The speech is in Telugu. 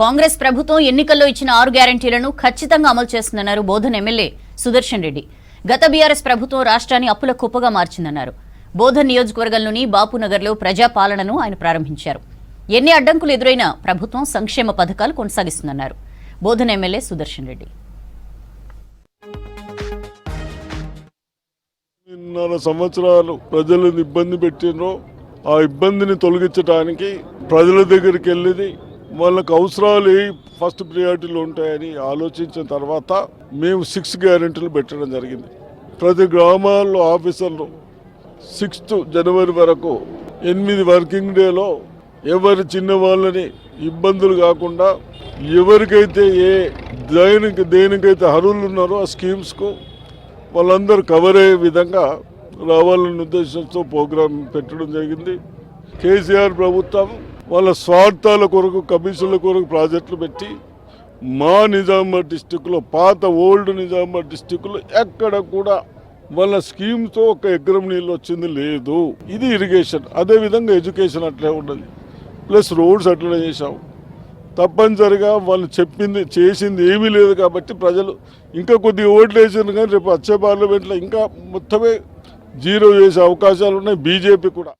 కాంగ్రెస్ ప్రభుత్వం ఎన్నికల్లో ఇచ్చిన ఆరు గ్యారంటీలను ఖచ్చితంగా అమలు చేస్తుందన్నారు బోధన్ ఎమ్మెల్యే సుదర్శన్ రెడ్డి. గత బీఆర్ఎస్ ప్రభుత్వం రాష్ట్రాన్ని అప్పుల కుప్పగా మార్చిందన్నారు. బోధన్ నియోజకవర్గంలోని బాపునగర్లో ప్రజాపాలనను ఆయన ప్రారంభించారు. ఎన్ని అడ్డంకులు ఎదురైనా ప్రభుత్వం సంక్షేమ పథకాలు కొనసాగిస్తుందన్నారు బోధన్ ఎమ్మెల్యే సుదర్శన్ రెడ్డి. సంవత్సరాలు ప్రజలను ఇబ్బంది పెట్టినో ఆ ఇబ్బందిని తొలగించడానికి ప్రజల దగ్గరికి వెళ్ళింది వాళ్ళకి అవసరాలు ఫస్ట్ ప్రియారిటీలు ఉంటాయని ఆలోచించిన తర్వాత మేము సిక్స్ గ్యారెంటీలు పెట్టడం జరిగింది. ప్రతి గ్రామాల్లో ఆఫీసర్లు సిక్స్త్ జనవరి వరకు ఎనిమిది వర్కింగ్ డేలో ఎవరి చిన్న వాళ్ళని ఇబ్బందులు కాకుండా ఎవరికైతే ఏ దేనికి దేనికైతే అర్హులు ఉన్నారో ఆ స్కీమ్స్కు వాళ్ళందరూ కవర్ అయ్యే విధంగా రావాలనే ఉద్దేశంతో ప్రోగ్రాం పెట్టడం జరిగింది. కేసీఆర్ ప్రభుత్వం వాళ్ళ స్వార్థాల కొరకు కమిషన్ల కొరకు ప్రాజెక్టులు పెట్టి మా నిజామాబాద్ డిస్టిక్లో పాత ఓల్డ్ నిజామాబాద్ డిస్టిక్లో ఎక్కడ కూడా వాళ్ళ స్కీమ్తో ఒక ఎకరం నీళ్ళు వచ్చింది లేదు. ఇది ఇరిగేషన్. అదేవిధంగా ఎడ్యుకేషన్ అట్లే ఉండదు ప్లస్ రోడ్స్ అట్లనే చేశాం. తప్పనిసరిగా వాళ్ళు చెప్పింది చేసింది ఏమీ లేదు కాబట్టి ప్రజలు ఇంకా కొద్దిగా ఓట్లు వేసారు కానీ రేపు వచ్చే పార్లమెంట్లో ఇంకా మొత్తమే జీరో చేసే అవకాశాలు ఉన్నాయి. బీజేపీ కూడా.